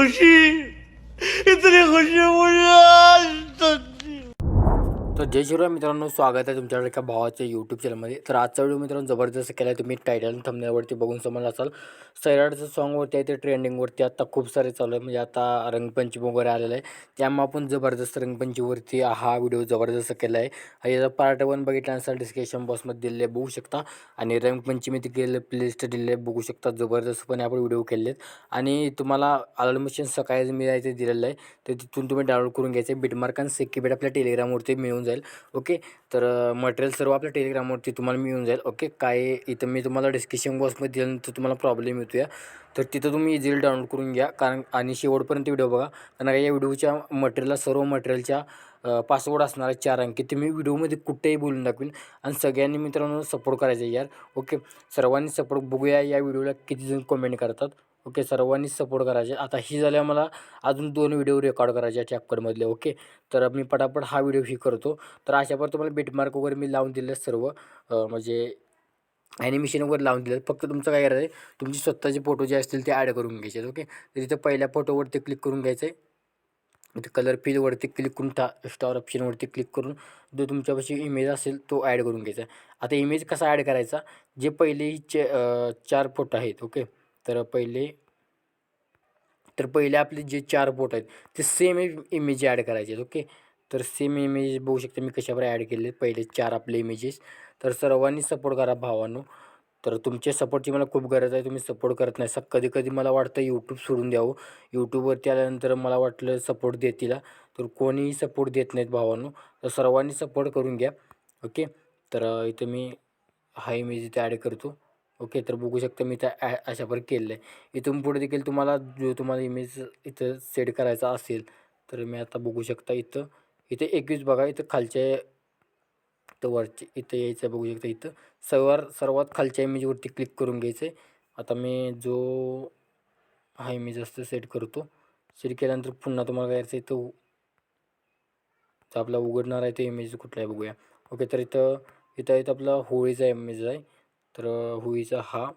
可是，这次的考试我又。तर जय शिवराय मित्रांनो स्वागत आहे तुमच्याकडे एका भावाच्या यूट्यूब चॅनलमध्ये तर आजचा व्हिडिओ मित्रांनो जबरदस्त केला आहे तुम्ही टायटल थंबनेवरती बघून समजला असाल. सैराटचं सॉन्गवरती आहे ते ट्रेंडिंगवरती आता खूप सारे चालू आहे. म्हणजे आता रंगपंचमी वगैरे आलेलं आहे. त्यामुळे आपण जबरदस्त रंगपंचमीवरती हा व्हिडिओ जबरदस्त केला आहे याचा पार्ट वन बघितल्यानंतर डिस्क्रिप्शन बॉक्समध्ये दिलेले बघू शकता. आणि रंगपंचमी गेले प्लेलिस्ट दिलेले बघू शकता. जबरदस्तपणे आपण व्हिडिओ केले आहेत आणि तुम्हाला अलार्मेशन सकाळी मिळायचं दिलेलं आहे. तर तिथून तुम्ही डाउनलोड करून घ्यायचं आहे. बिटमार्क आणि सेक्की बेट आपल्या टेलिग्रामवरती मिळून जाईल. ओके? तर मटेरियल सर्व आपल्या टेलिग्रामवरती तुम्हाला मिळून जाईल. ओके? काय इथं मी तुम्हाला डिस्क्रिप्शन बॉक्समध्ये दिल्यानंतर तुम्हाला प्रॉब्लेम येतो या तर तिथं तुम्ही इझिली डाउनलोड करून घ्या. कारण आणि शेवटपर्यंत व्हिडिओ बघा. कारण या व्हिडिओच्या मटेरियलला सर्व मटेरियलच्या पासवर्ड असणार आहे चार अंकी ते मी व्हिडिओमध्ये कुठेही बोलून दाखवीन. आणि सगळ्यांनी मित्रांनो सपोर्ट करायचा आहे यार. ओके? सर्वांनी सपोर्ट बघूया या व्हिडिओला किती जण कमेंट करतात. ओके सर्वांनी सपोर्ट करायचे. आता ही झाल्या मला अजून दोन व्हिडिओ रेकॉर्ड करायचे कॅपकडमधले ओके? तर मी पटापट हा व्हिडिओ ही करतो. तर अशावर तुम्हाला बिटमार्क वगैरे मी लावून दिले सर्व म्हणजे ॲनिमेशन वगैरे लावून दिलं फक्त तुमचं काय करायचं आहे तुमचे स्वतःचे फोटो जे असतील ते ॲड करून घ्यायचे ओके? तर इथं पहिल्या फोटोवरती क्लिक करून घ्यायचं आहे इथे कलर फिलवरती क्लिक करून टा स्टार ऑप्शनवरती क्लिक करून जो तुमच्यापाशी इमेज असेल तो ॲड करून घ्यायचा आता इमेज कसा ॲड करायचा? जे पहिले चे चार फोटो आहेत ओके? तर पहिले तर पहिले आपले जे चार बोट आहेत ते सेम इमेज ॲड करायचे आहेत ओके तर सेम इमेज बघू शकते मी कशावर ॲड केले पहिले चार आपले इमेजेस तर सर्वांनी सपोर्ट करा भावांनो. तर तुमच्या सपोर्टची मला खूप गरज आहे. तुम्ही सपोर्ट करत नाही. सर कधी कधी मला वाटतं यूट्यूब सोडून द्यावं. यूट्यूबवरती आल्यानंतर मला वाटलं सपोर्ट देतील तर कोणीही सपोर्ट देत नाहीत भावांनो. तर सर्वांनी सपोर्ट करून घ्या ओके तर इथं मी हा इमेज इथे ॲड करतो. ओके तर बघू शकता मी त्या ॲ अशा प्रकारे केलेलं आहे. इथून पुढे देखील तुम्हाला जो तुम्हाला इमेज इथं सेट करायचा असेल तर मी आता बघू शकता इथं. इथे एकवीस बघा इथं खालच्या इथं वरचे इथं यायचं आहे बघू शकता इथं. सर्वात सर्वात खालच्या इमेजवरती क्लिक करून घ्यायचं आहे. आता मी जो हा इमेज असतो सेट करतो सेट केल्यानंतर पुन्हा तुम्हाला काय करायचं आहे इथं. तर आपला उघडणार आहे ते इमेज कुठला आहे बघूया. ओके तर इथं इथं इथं आपला होळीचा इमेज आहे. तर हुईचा हा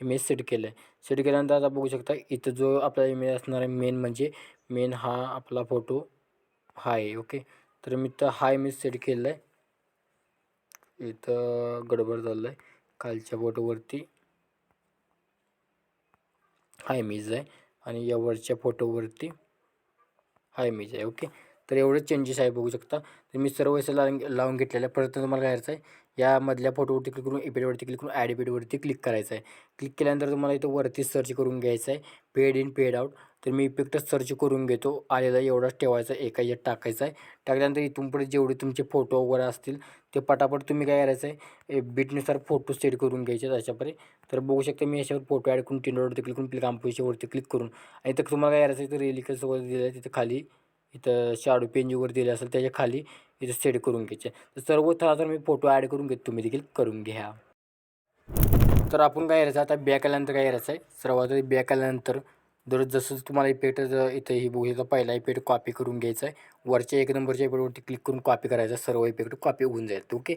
इमेज सेट केला आहे सेट केल्यानंतर आता बघू शकता इथं जो आपला इमेज असणार आहे मेन म्हणजे मेन हा आपला फोटो हा आहे ओके तर मी तर हा इमेज सेट केलेला आहे इथं गडबड झालं आहे खालच्या फोटोवरती हा इमेज आहे आणि या वरच्या फोटोवरती हा इमेज आहे ओके तर एवढेच चेंजेस आहे बघू शकता. तर मी सर्व असं लावून लावून घेतलेलं आहे. परत तुम्हाला काय करायचं आहे यामधल्या फोटोवरती क्लिक करून एपीडवरती क्लिक करून ॲड इपेडवरती क्लिक करायचं आहे क्लिक केल्यानंतर तुम्हाला इथं वरती सर्च करून घ्यायचं आहे पेड इन पेड आउट तर मी इफेक्टच सर्च करून घेतो. आलेला एवढाच ठेवायचा एका यात टाकायचा आहे. टाकल्यानंतर इथून पुढे जेवढे तुमचे फोटो वगैरे असतील ते पटापट तुम्ही काय करायचं आहे बीटनुसार फोटो सेट करून घ्यायचे अशापरे. तर बघू शकता मी याच्यावर फोटो ॲड करून टिंडवरती क्लिक करून प्लिक आंपोशीवरती क्लिक करून. आणि इथं तुम्हाला काय करायचं तर रेलिकल्स वगैरे दिलं आहे तिथं खाली इथं शाडू पेंज वगैरे दिले असेल त्याच्याखाली इथं सेट करून घ्यायचे. तर सर्व तर मी फोटो ॲड करून घेतो तुम्ही देखील करून घ्या. तर आपण काय करायचं आता बॅक आल्यानंतर काय करायचं आहे सर्वात आधी बॅक आल्यानंतर जर जसं तुम्हाला इफेक्ट इथं ही बघू शकता पहिला इफेक्ट कॉपी करून घ्यायचा आहे वरच्या एक नंबरच्या इफेक्टवरती क्लिक करून कॉपी करायचा सर्व इफेक्ट कॉपी होऊन जाईल ओके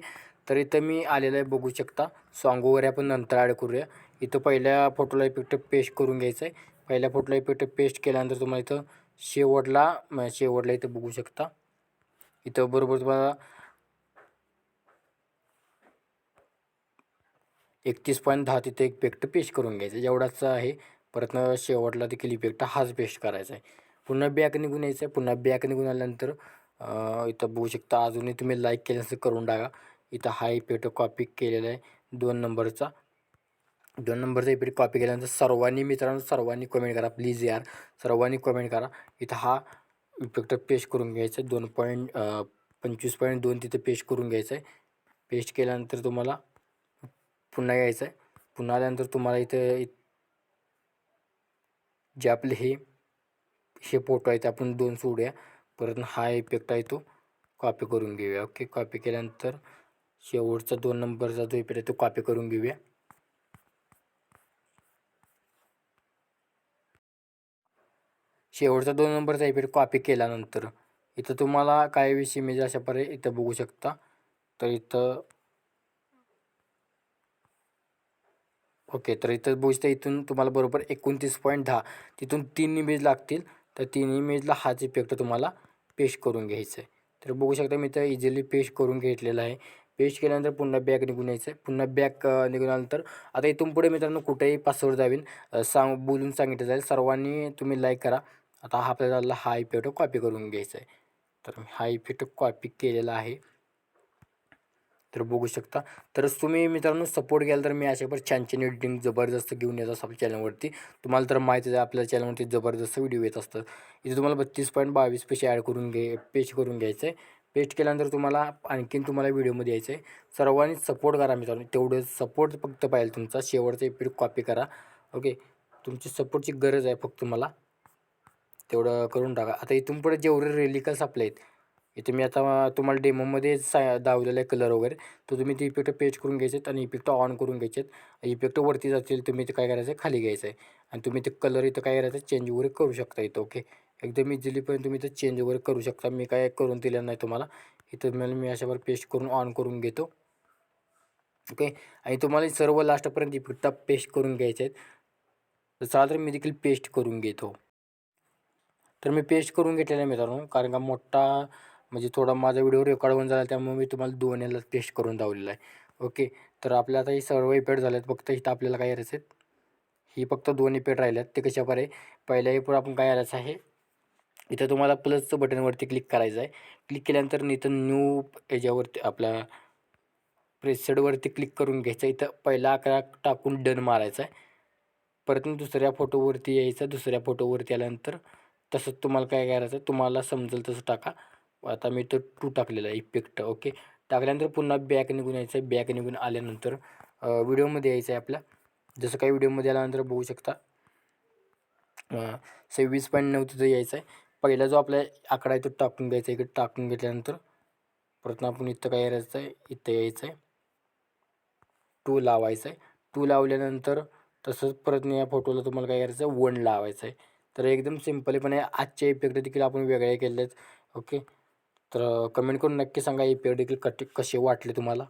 तर इथं मी आलेलं आहे बघू शकता. सॉन्ग वगैरे आपण नंतर ॲड करूया. इथं पहिल्या फोटोला इफेक्ट पेस्ट करून घ्यायचं आहे पहिल्या फोटोला इफेक्ट पेस्ट केल्यानंतर तुम्हाला इथं शेवटला शेवटला इथं बघू शकता. इथं बरोबर तुम्हाला एकतीस पॉईंट दहा तिथे एक इफेक्ट पेस्ट करून घ्यायचं. जेवढाच आहे. परत शेवटला देखील इफेक्ट हाच पेस्ट करायचा आहे. पुन्हा बॅक निघून यायचं आहे. पुन्हा बॅक निघून आल्यानंतर इथं बघू शकता. अजूनही तुम्ही लाईक केलं करून टाका. इथं हा इफेक्ट कॉपी केलेला आहे. दोन नंबरचा दोन नंबरचा इफेक्ट कॉपी केल्यानंतर सर्वांनी मित्रांनो सर्वांनी कमेंट करा प्लीज यार. सर्वांनी कमेंट करा. इथं हा इफेक्ट पेस्ट करून घ्यायचा आहे. दोन पॉईंट पंचवीस पॉईंट दोन तिथे पेस्ट करून घ्यायचं आहे. पेस्ट केल्यानंतर तुम्हाला पुन्हा यायचं आहे. पुन्हा आल्यानंतर तुम्हाला इथं जे आपले हे हे फोटो आहेत आपण दोन सोडूया. परत हा इफेक्ट आहे तो कॉपी करून घेऊया. ओके कॉपी केल्यानंतर शेवटचा दोन नंबरचा जो इफेक्ट आहे तो कॉपी करून घेऊया. शेवटचा दोन नंबरचा इफेक्ट कॉपी केल्यानंतर. इथं तुम्हाला काही विषय इमेज अशा पर्याय इथं बघू शकता. तर इथं ओके तर इथं बघू शकता इथून तुम्हाला बरोबर एकोणतीस पॉईंट दहा. तिथून तीन इमेज लागतील. तर तीन इमेजला हाच इफेक्ट तुम्हाला पेश करून घ्यायचं आहे. तर बघू शकता मी तर इझिली पेश करून घेतलेलं आहे. पेश केल्यानंतर पुन्हा बॅक निघून यायचं आहे. पुन्हा बॅक निघून आल्यानंतर आता इथून पुढे मित्रांनो कुठेही पासवर्ड जावीन. सांग बोलून सांगितलं जाईल. सर्वांनी तुम्ही लाईक करा. आता हा आपल्याला हा इफेक्ट कॉपी करून घ्यायचा आहे. तर मी हा इफेक्ट कॉपी केलेला आहे. तर बघू शकता. तर तुम्ही मित्रांनो सपोर्ट केला तर मी अशा पर छान छान एडिटिंग जबरदस्त घेऊन येत असतो आपल्या चॅनलवरती तुम्हाला तर माहितीच आहे आपल्या चॅनलवरती जबरदस्त व्हिडिओ येत असतात. इथे तुम्हाला बत्तीस पॉईंट बावीस पैसे ॲड करून घे पेस्ट करून घ्यायचं आहे. पेस्ट केल्यानंतर तुम्हाला आणखीन तुम्हाला व्हिडिओमध्ये यायचं आहे. सर्वांनी सपोर्ट करा मित्रांनो. तेवढं सपोर्ट फक्त पाहिजे तुमचा. शेवटचा इफेक्ट कॉपी करा. ओके तुमची सपोर्टची गरज आहे फक्त मला तेवढं करून टाका. आता इथून पुढे जेवढे रेलिकल्स आपले आहेत इथे मी आता तुम्हाला डेमोमध्ये सा दावलेला आहे कलर वगैरे. तर तुम्ही ते इफेक्ट पेज करून घ्यायचे आहेत आणि इफेक्ट ऑन करून घ्यायचे आहेत इफेक्ट वरती जातील तुम्ही ते काय करायचं आहे खाली घ्यायचं आहे आणि तुम्ही ते कलर इथं काय करायचं चेंज वगैरे करू शकता इथं ओके एकदम इझिली पण तुम्ही इथं चेंज वगैरे करू शकता. मी काय करून दिलं नाही तुम्हाला. इथं मला मी अशावर पेस्ट करून ऑन करून घेतो. ओके आणि तुम्हाला सर्व लास्टपर्यंत इफेक्ट पेस्ट करून घ्यायचे आहेत. तर चला तर मी देखील पेस्ट करून घेतो. तर मी पेस्ट करून घेतलेलं आहे मित्रांनो. कारण का मोठा म्हणजे थोडा माझा व्हिडिओ रेकॉर्ड होऊन झाला त्यामुळे मी तुम्हाला दोन याला पेस्ट करून दावलेला आहे. ओके? तर आपल्या आता ही सर्व इपेड झाले आहेत फक्त इथं आपल्याला काय करायचं आहेत ही फक्त दोन इपेड राहिले आहेत ते कशा पर्याय पहिल्या इफेक्ट आपण काय करायचं आहे? इथं तुम्हाला प्लसचं बटनवरती क्लिक करायचं आहे. क्लिक केल्यानंतर इथं न्यू याच्यावरती आपल्या प्रेसेडवरती क्लिक करून घ्यायचं. इथं पहिला अकरा टाकून डन मारायचा आहे. परत दुसऱ्या फोटोवरती यायचं. दुसऱ्या फोटोवरती आल्यानंतर तसंच तुम्हाला काय करायचं तुम्हाला समजेल तसं टाका. आता मी तो टू टाकलेला आहे इफेक्ट ओके टाकल्यानंतर पुन्हा बॅक निघून यायचं आहे बॅक निघून आल्यानंतर व्हिडिओमध्ये यायचं आहे आपल्या. जसं काही व्हिडिओमध्ये आल्यानंतर बघू शकता. सव्वीस पॉईंट नऊ तिथं यायचं आहे पहिला जो आपला आकडा आहे तो टाकून घ्यायचा आहे इकडे टाकून घेतल्यानंतर परत आपण इथं काय करायचं आहे इथं यायचं आहे टू लावायचं आहे टू लावल्यानंतर तसंच परत या फोटोला तुम्हाला काय करायचं आहे वन लावायचं आहे तर एकदम सिम्पलीपणे आजचे इफेक्ट देखील आपण वेगळे केले आहेत ओके तर कमेंट करून नक्की सांगा इफेक्ट देखील कट कसे वाटले तुम्हाला?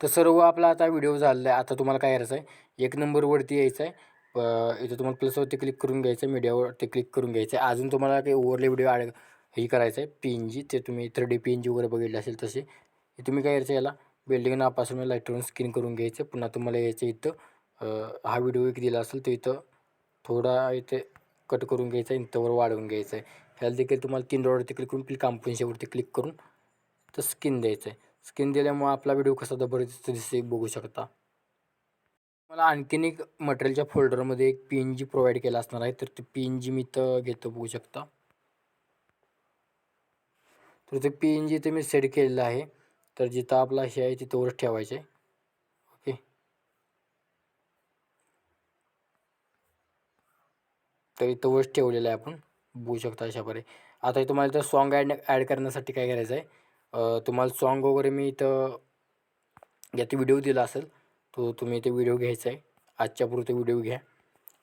तर सर्व आपला आता व्हिडिओ झालेला आहे आता तुम्हाला काय करायचं आहे एक नंबरवरती यायचं आहे इथं तुम्हाला प्लसवरती क्लिक करून घ्यायचं आहे मीडियावरती क्लिक करून घ्यायचं आहे अजून तुम्हाला काही ओव्हरले व्हिडिओ ॲड हे करायचं आहे पी एन जी ते तुम्ही three D P N G वगैरे बघितले असेल तसे. हे तुम्ही काय करायचं याला? बिल्डिंग नापासून लाईटवरून स्किन करून घ्यायचं. पुन्हा तुम्हाला यायचं इथं. हा व्हिडिओ एक दिला असेल तो इथं थोडा इथे कट करून घ्यायचा आहे इथंवर वाढवून घ्यायचं आहे. ह्याला देखील तुम्हाला तीन डॉटवरती क्लिक करून क्लिक कांपन्शीवरती क्लिक करून तर स्किन द्यायचं आहे. स्किन दिल्यामुळे आपला व्हिडिओ कसा जबरदस्त दिसते बघू शकता. मला आणखीन एक मटेरियलच्या फोल्डरमध्ये एक पी एन जी प्रोव्हाइड केला असणार आहे तर ते पी एन जी मी इथं घेतो बघू शकता. तर ते पी एन जी इथे मी सेट केलेलं आहे तर जिथं आपला हे आहे तिथंवरच ठेवायचं आहे ओके तर इथं ठेवलेला ठेवलेलं आहे आपण. बघू शकता अशा आता तुम्हाला इथं सॉन्ग ॲड ॲड करण्यासाठी काय करायचं आहे? तुम्हाला सॉन्ग वगैरे मी इथं यात व्हिडिओ दिला असेल तो तुम्ही इथे व्हिडिओ घ्यायचा आहे. आजच्या पुरते व्हिडिओ घ्या.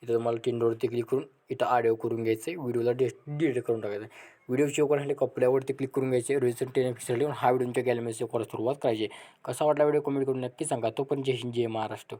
इथं तुम्हाला टिंडोवरती क्लिक करून इथं ऑडिओ करून घ्यायचं आहे. व्हिडिओला डे डिलीट करून टाकायचं आहे. व्हिडिओ सेव्ह करण्यासाठी कपड्यावरती क्लिक करून घ्यायचे रिझन टेन एपिसोड लिहून हा व्हिडिओच्या तुमच्या गॅलरीमध्ये सेव्ह करायला सुरुवात करायची कसा वाटला व्हिडिओ कमेंट करून नक्की सांगा. तो पण जय हिंद जय महाराष्ट्र.